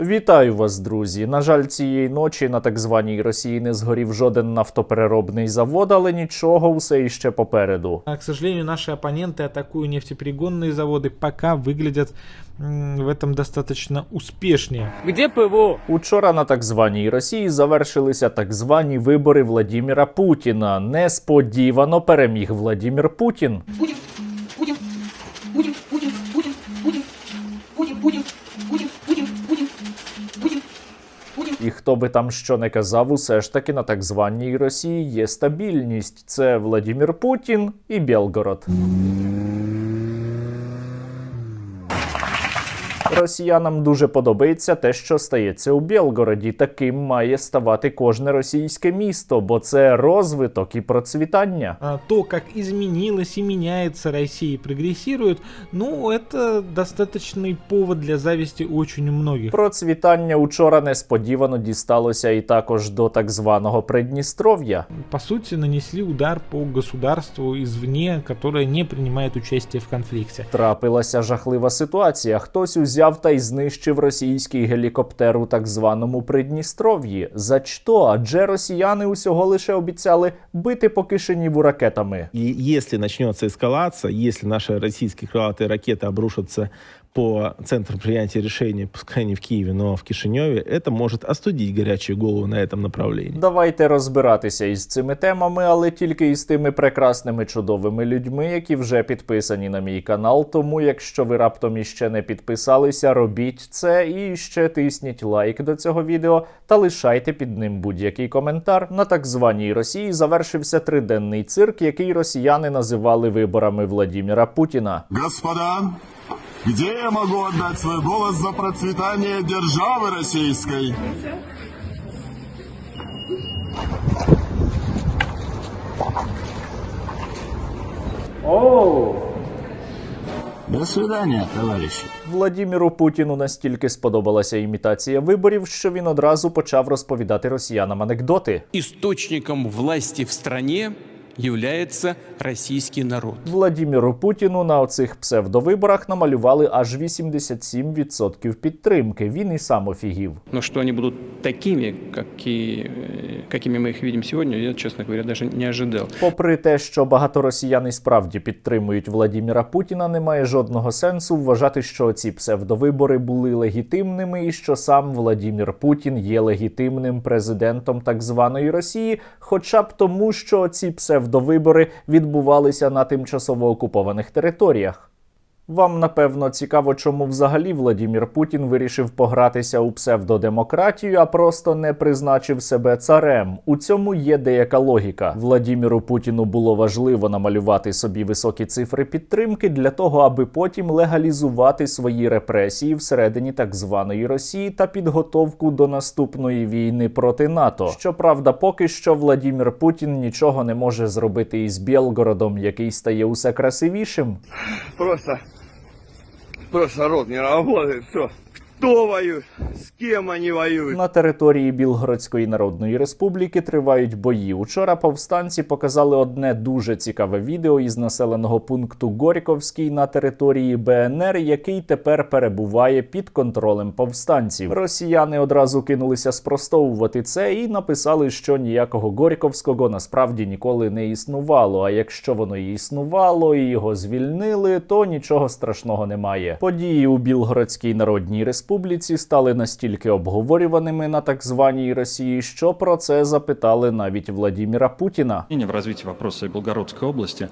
Вітаю вас, друзі. На жаль, цієї ночі на так званій Росії не згорів жоден нафтопереробний завод, але нічого усе іще попереду. А, К сожалению, наши оппоненты, атакуя нефтеперегонные заводы, пока выглядят м, в этом достаточно успешнее. Где ПВО? Учора на так званій Росії завершилися так звані вибори Владіміра Путіна. Несподівано переміг Владімір Путін. Путин, хто би там що не казав, усе ж таки на так званій Росії є стабільність. Це Владімір Путін і Білгород. Росіянам дуже подобається те, що стається у Білгороді. Таким має ставати кожне російське місто, бо це розвиток і процвітання. А То, как изменилась и меняется Россия и прогрессирует, ну, это достаточный повод для очень у многих. Процвітання учора несподівано дісталося і також до так званого Придністров'я. По сути, нанесли удар по государству извне, которое не принимает участие в конфликте. Трапилася жахлива ситуація. Хтось узяв та й знищив російський гелікоптер у так званому Придністров'ї. За що? Адже росіяни усього лише обіцяли бити по Кишиніву ракетами. И если начнется эскалация, если наши российские крылатые ракеты обрушатся по центрам принятия решений, пускай не в Киеве, но в Кишиневе, это может остудить горячую голову на этом направлении. Давайте розбиратися із цими темами, але тільки із тими прекрасними чудовими людьми, які вже підписані на мій канал. Тому, якщо ви раптом іще не підписалися, робіть це і ще тисніть лайк до цього відео та лишайте під ним будь-який коментар. На так званій Росії завершився триденний цирк, який росіяни називали виборами Владіміра Путіна. Господа, где я могу отдать свой голос за процветание державы российской? До свидания, товарищи. Владіміру Путіну настільки сподобалася імітація виборів, що він одразу почав розповідати росіянам анекдоти. источником власти в стране является российский народ. Владіміру Путіну на оцих псевдовиборах намалювали аж 87% підтримки. Він і сам офігів. Но что они будут такими, какие, э, какими мы их видим я, честно говоря, даже не ожидал. Попри те, що багато росіян і справді підтримують Владіміра Путіна, немає жодного сенсу вважати, що ці псевдовибори були легітимними, і що сам Владімір Путін є легітимним президентом так званої Росії, хоча б тому, що ці псевдовибори відбувалися на тимчасово окупованих територіях. Вам напевно цікаво, чому взагалі Владімір Путін вирішив погратися у псевдодемократію, а просто не призначив себе царем. У цьому є деяка логіка. Владіміру Путіну було важливо намалювати собі високі цифри підтримки для того, аби потім легалізувати свої репресії всередині так званої Росії та підготовку до наступної війни проти НАТО. Щоправда, поки що Владімір Путін нічого не може зробити із Білгородом, який стає усе красивішим. просто, просто рот не работает, все. Кто воюет? С кем они воюют? На території Білгородської Народної Республіки тривають бої. Учора повстанці показали одне дуже цікаве відео із населеного пункту Горьковський на території БНР, який тепер перебуває під контролем повстанців. Росіяни одразу кинулися спростовувати це і написали, що ніякого Горьковського насправді ніколи не існувало. А якщо воно і існувало, і його звільнили, то нічого страшного немає. Події у Білгородській Народній Республіці стали настільки обговорюваними на так званій Росії, що про це запитали навіть Владіміра Путіна. в развитии вопроса Белгородской області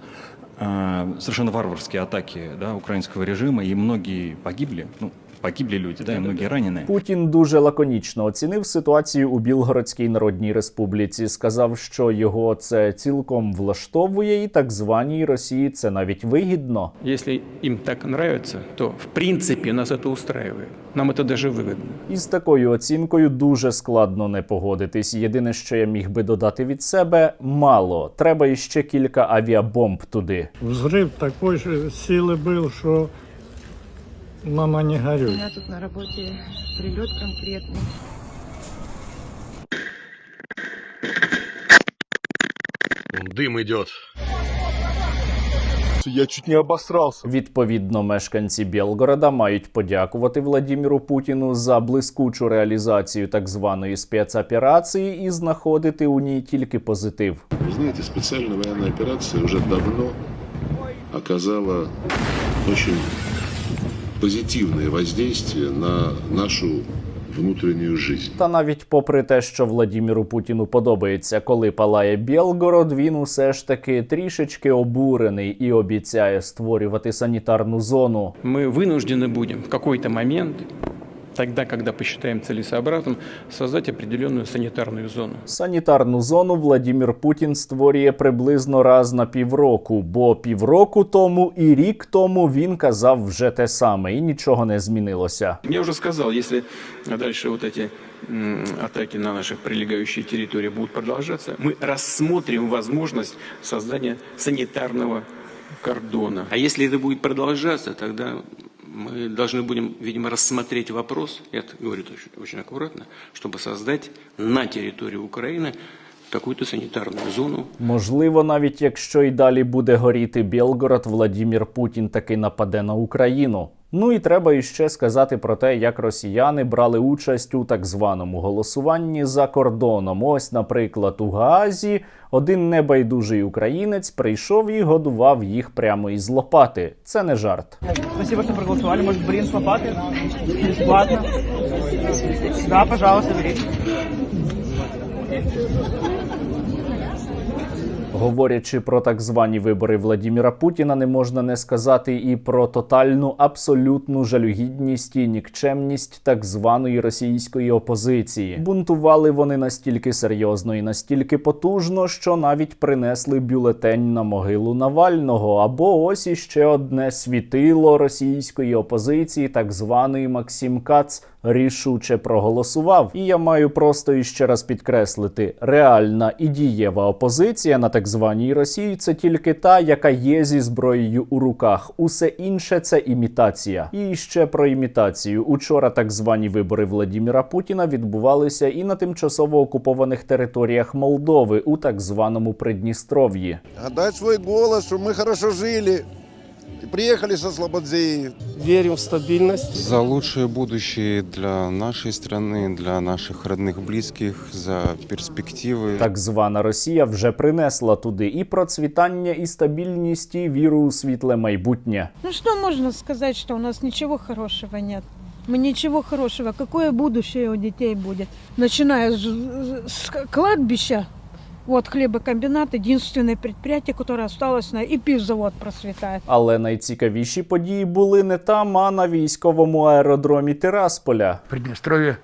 э, совершенно варварські атаки да, українського режиму і многі погибли, ну, погибли люди, да, и многие раненые. Путін дуже лаконічно оцінив ситуацію у Білгородській Народній Республіці. Сказав, що його це цілком влаштовує, і так званій Росії це навіть вигідно. Если им так нравится, то в принципе нас это устраивает. Нам это даже выгодно. Із такою оцінкою дуже складно не погодитись. Єдине, що я міг би додати від себе, мало. Треба іще кілька авіабомб туди. Взрыв такой же силы был, что мама не У горюй. меня тут на работе прилет конкретный. Дым идет. обосрался, я чуть не обосрался. Відповідно, мешканці Білгорода мають подякувати Владіміру Путіну за блискучу реалізацію так званої спецоперації і знаходити у ній тільки позитив. Вы знаете, специальная военная операция уже давно оказала очень позитивное воздействие на нашу внутреннюю жизнь. Та навіть попри те, що Владіміру Путіну подобається, коли палає Білгород, він усе ж таки трішечки обурений і обіцяє створювати санітарну зону. Мы вынуждены будем в какой-то момент, тогда, когда посчитаем целесообразным, создать определенную санитарную зону. Санітарну зону Владімір Путін створює приблизно раз на півроку, бо півроку тому і рік тому він казав вже те саме, і нічого не змінилося. Я уже сказал, если дальше вот эти м, атаки на наших прилегающие территории будут продолжаться, мы рассмотрим возможность создания санитарного кордона. А если это будет продолжаться, тогда мы должны будем, видимо, рассмотреть вопрос, я это говорю очень, очень аккуратно, чтобы создать на территории Украины какую-то санитарную зону, Можливо, навіть якщо й далі буде горіти Білгород, Владімір Путін таки нападе на Україну. Ну і треба іще сказати про те, як росіяни брали участь у так званому голосуванні за кордоном. Ось, наприклад, у Гаазі один небайдужий українець прийшов і годував їх прямо із лопати. Це не жарт. Спасибо, что проголосовали. Может, блин с лопаты? Бесплатно. Да, пожалуйста, берите. Говорячи про так звані вибори Владіміра Путіна, не можна не сказати і про тотальну абсолютну жалюгідність і нікчемність так званої російської опозиції. Бунтували вони настільки серйозно і настільки потужно, що навіть принесли бюлетень на могилу Навального. Або ось іще одне світило російської опозиції, так званий Максим Кац. Рішуче проголосував, і я маю просто іще раз підкреслити: реальна і дієва опозиція на так званій Росії це тільки та, яка є зі зброєю у руках. Усе інше це імітація. І ще про імітацію. Учора так звані вибори Владіміра Путіна відбувалися і на тимчасово окупованих територіях Молдови у так званому Придністров'ї. Отдать свой голос, что мы хорошо жили И приехали со Слободзеи. Верим в стабильность. За лучшее будущее для нашей страны, для наших родных, близких, за перспективы. Так звана Росія вже принесла туди і процвітання, і стабільність, і віру у світле майбутнє. Ну что можно сказать, что у нас ничего хорошего нет? Мы ничего хорошего. Какое будущее у детей будет? Начиная с, с кладбища, вот хлібокомбінат, единственное предприятие, которое осталось, на, и пивзавод процветает. Але найцікавіші події були не там, а на військовому аеродромі Тирасполя. Придністров'я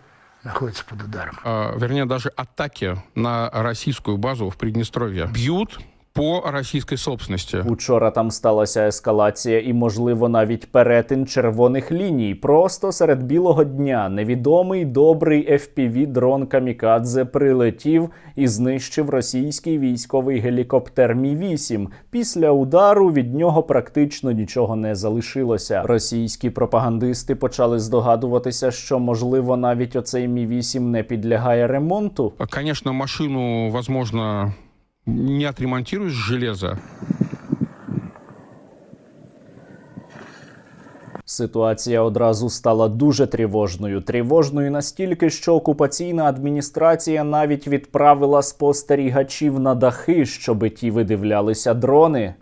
находится под ударом. вернее, даже атаки на российскую базу в Приднестровье бьют по российской собственности. Учора там сталася ескалація і, можливо, навіть перетин червоних ліній. Просто серед білого дня невідомий добрий fpv дрон Камікадзе прилетів і знищив російський військовий гелікоптер Мі 8 Після удару від нього практично нічого не залишилося. Російські пропагандисти почали здогадуватися, що можливо навіть оцей Мі 8 не підлягає ремонту. Конечно, машину, возможно, не отремонтируешь железо. Ситуація одразу стала дуже тривожною. Тривожною настільки, що окупаційна адміністрація навіть відправила спостерігачів на дахи, щоби ті видивлялися дрони.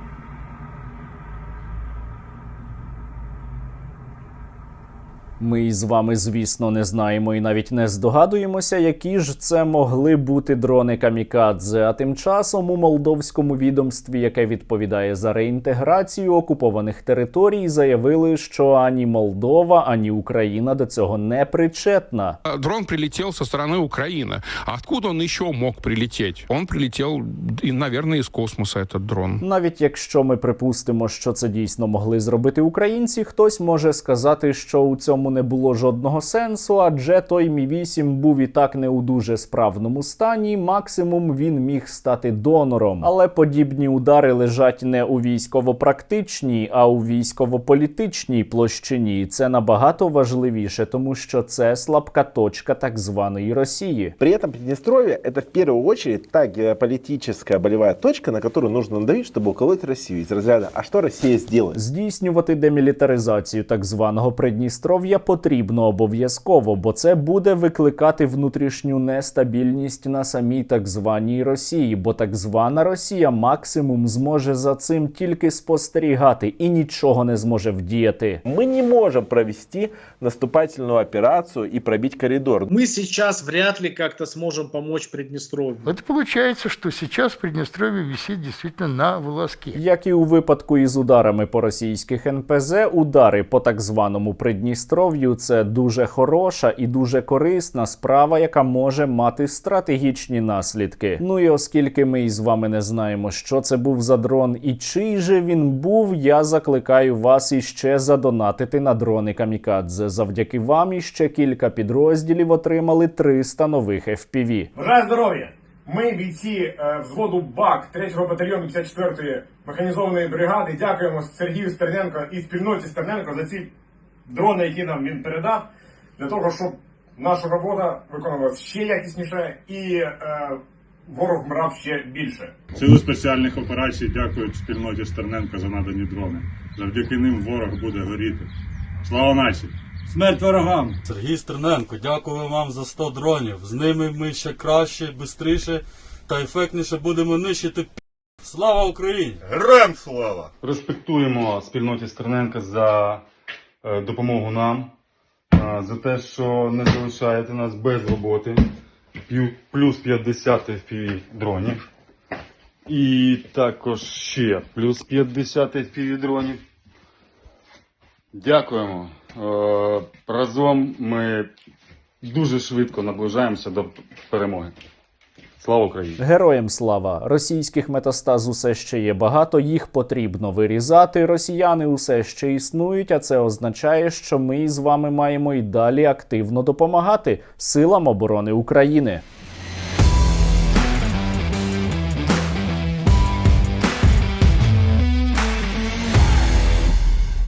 Ми із вами, звісно, не знаємо і навіть не здогадуємося, які ж це могли бути дрони камікадзе. А тим часом у молдовському відомстві, яке відповідає за реінтеграцію окупованих територій, заявили, що ані Молдова, ані Україна до цього не причетна. Дрон прилетел со стороны Украины. А откуда он еще мог прилететь? Он прилетел, и, наверное, из космоса этот дрон. Навіть якщо ми припустимо, що це дійсно могли зробити українці, хтось може сказати, що у цьому не було жодного сенсу, адже той Мі 8 був і так не у дуже справному стані. Максимум він міг стати донором. Але подібні удари лежать не у військово-практичній, а у військово-політичній площині. І Це набагато важливіше, тому що це слабка точка так званої Росії. При этом Приднестровье это в первую очередь та геополитическая болевая точка, на которую нужно надавить, чтобы уколоть Россию из разряда «А что Россия сделает?» Здійснювати демілітаризацію так званого Придністров'я потрібно обов'язково, бо це буде викликати внутрішню нестабільність на самій так званій Росії, бо так звана Росія максимум зможе за цим тільки спостерігати і нічого не зможе вдіяти. Мы не можем провести наступательную операцию и пробить коридор. Мы сейчас вряд ли как-то сможем помочь Приднестровью. Это получается, что сейчас Приднестровье висит действительно на волоске. Як і у випадку із ударами по російських НПЗ, удари по так званому Придністров'ю це дуже хороша і дуже корисна справа, яка може мати стратегічні наслідки. Ну і оскільки ми із вами не знаємо, що це був за дрон і чий же він був, я закликаю вас іще задонатити на дрони Камікадзе. Завдяки вам іще кілька підрозділів отримали 300 нових FPV. Бажаю здоров'я! Ми бійці е, взводу БАК 3-го батальйону 54-ї механізованої бригади. Дякуємо Сергію Стерненко і спільноті Стерненко за ці дрони, які нам він передав, для того, щоб наша робота виконувалася ще якісніше і е, ворог мрав ще більше. Сили спеціальних операцій дякують спільноті Стерненка за надані дрони. Завдяки ним ворог буде горіти. Слава нації! Смерть ворогам! Сергій Стерненко, дякую вам за 100 дронів. З ними ми ще краще, швидше та ефектніше будемо нищити. Слава Україні! Героям слава! Респектуємо спільноті Стерненка за допомогу нам, е, за те, що не залишаєте нас без роботи. Плюс 50 FPV дронів. І також ще плюс 50 FPV дронів. Дякуємо. Е, Разом ми дуже швидко наближаємося до перемоги. Слава Україні! Героям слава! Російських метастаз усе ще є багато, їх потрібно вирізати. Росіяни усе ще існують, а це означає, що ми з вами маємо і далі активно допомагати силам оборони України.